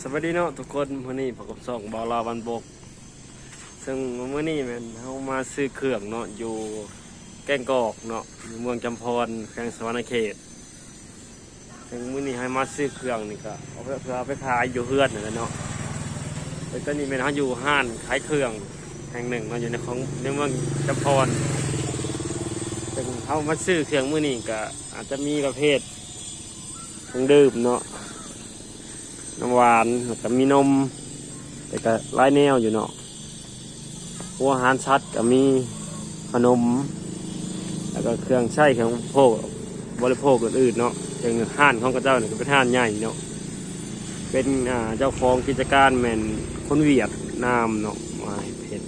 สวัสดีเนาะทุกคนวันนี้ผมกับส่องบอลาวันบก ซึ่งเมื่อนี้มันเขามาซื้อเครื่องเนาะอยู่แก้งกอกเนาะอยู่เมืองจำพรแขวงสวรรณเขต ซึ่งมื่อนี้ให้มาซื้อเครื่องนี่ก็เอาไปเพื่อเอาไปขายอยู่เฮือนนั่นแหละเนาะแล้วก็นี่เป็นเขาอยู่ห้านขายเครื่องแห่งหนึ่งเนาะอยู่ในของในเมืองจำพรซึ่งเขามาซื้อเครื่องมื่อนี้ก็อาจจะมีประเภทเครื่องดื่มเนาะ น้ำหวานแล้วก็มีนมแต่ก็หลายแนวอยู่เนาะพวกอาหารชัดก็มีขนม แล้วก็เครื่องใช้เครื่องอุปโภคบริโภคอื่นๆเนาะอย่างห้านของกระเจ้าเนี่ยก็เป็นห้านใหญ่เนาะเป็นเจ้าของกิจการแมนคนเวียดนามเนาะมาเพชร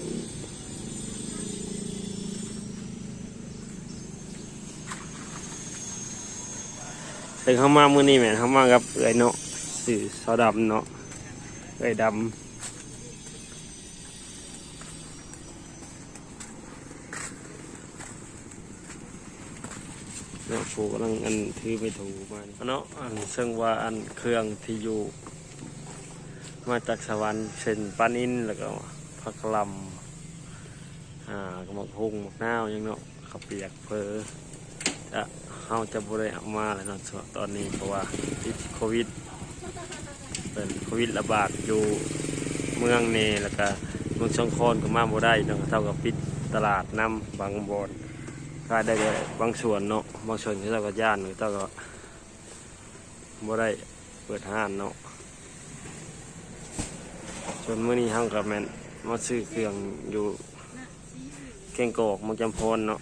แต่เขามามือนี้แมนเขามากับเอ้อยเนาะ สื่อสดำเนาะไอ้ดำเนาะผูกำลังอันถือไปถูมาเนาะอันซึ่งว่าอันเครื่องที่อยู่ มาจากสวรรค์เช่นปานินแล้วก็ผักกลำอ่ากระหมกพุงหมกนาอยังเนาะข้าเปียกเพอจะเฮาจะบริเอามาเลยเนาะตอนนี้เพราะว่าติดโควิด เป็นโควิดระบาดอยู่เมืองเนแล้วก็เมืองช่องคอนก็มาบ่ได้เนาะเท่ากับปิดตลาดน้ำบางบอนขายได้แต่บางส่วนเนาะบางส่วนที่เท่ากับย่านหรือเท่ากับบ่ได้เปิดห้านเนาะส่วนมื้อนี้เฮางกับแม่นมาซื้อเครื่องอยู่เก่งกอกเมืองจำพรเนาะ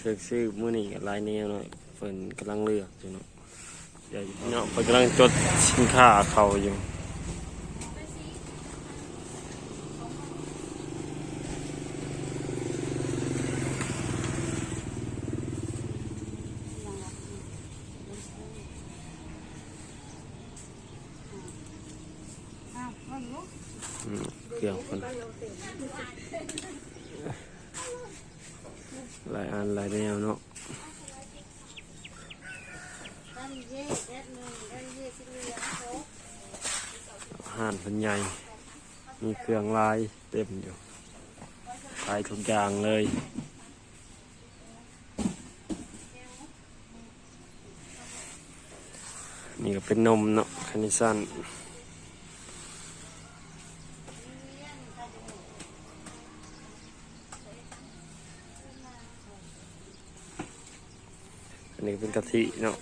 ซื้อซื้อมื้อนี้ลายแนวเนาะเพิ่นกำลังเลือกอยู่เนาะ เดี๋ยวเนาะเพิ่นกำลังจดสินค้าเขาอยู่เครื่องคนหลายอันหลายแนวเนาะ ห่านเป็นใหญ่ มีเครื่องลายเต็มอยู่ขายทุกอย่างเลยนี่ก็เป็นนมเนาะคานิสันอันนี้เป็นกะทิเนาะ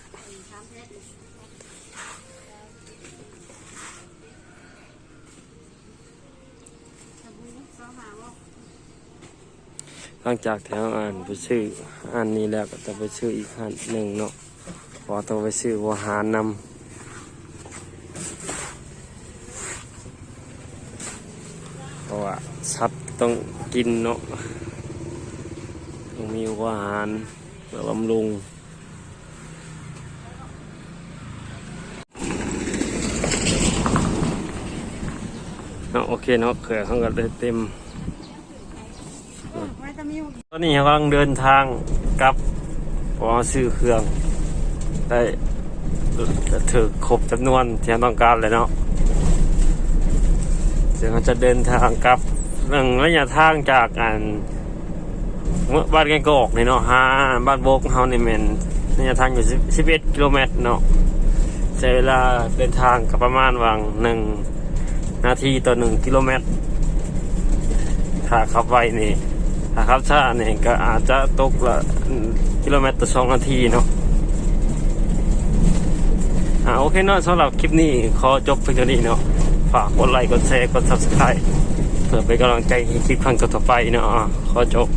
หลังจากแถวอ่านไปซื้ออันนี้แล้วก็จะไปซื้ออีกอันหนึ่งเนาะพอต้องไปซื้อวัวหารนำเพราะว่าสัตว์ต้องกินเนาะต้องมีวัวหารเพื่อบำรุงเนาะโอเคเนาะเขื่อนเขาก็ได้เต็ม ตอนนี้กำลังเดินทางกลับพอซื้อเครื่อง ได้ถือครบจำนวนที่เราต้องการเลยเนาะเดี๋ยวเราจะเดินทางกลับเรื่งระยะทางจากอันบ้านแกงกอกนี่เนาะฮาบ้านโบกเฮานี่แมนระยะทางอยู่11กิโลเมตรเนาะใช้เวลาเดินทางกับประมาณวังหนึ่งนาทีต่อหนึ่งกิโลเมตรถ้าขับไวนี่ นะครับถ้าเนี่ยก็อาจจะตกละกิโลเมตรต่อสองนาทีเนาะอ่าโอเคเนาะสำหรับคลิปนี้ขอจบเพียงเท่านี้เนาะฝากกดไลค์กดแชร์กด subscribe เพื่อเป็นกำลังใจให้คลิปครั้งต่อๆไปเนาะขอจบ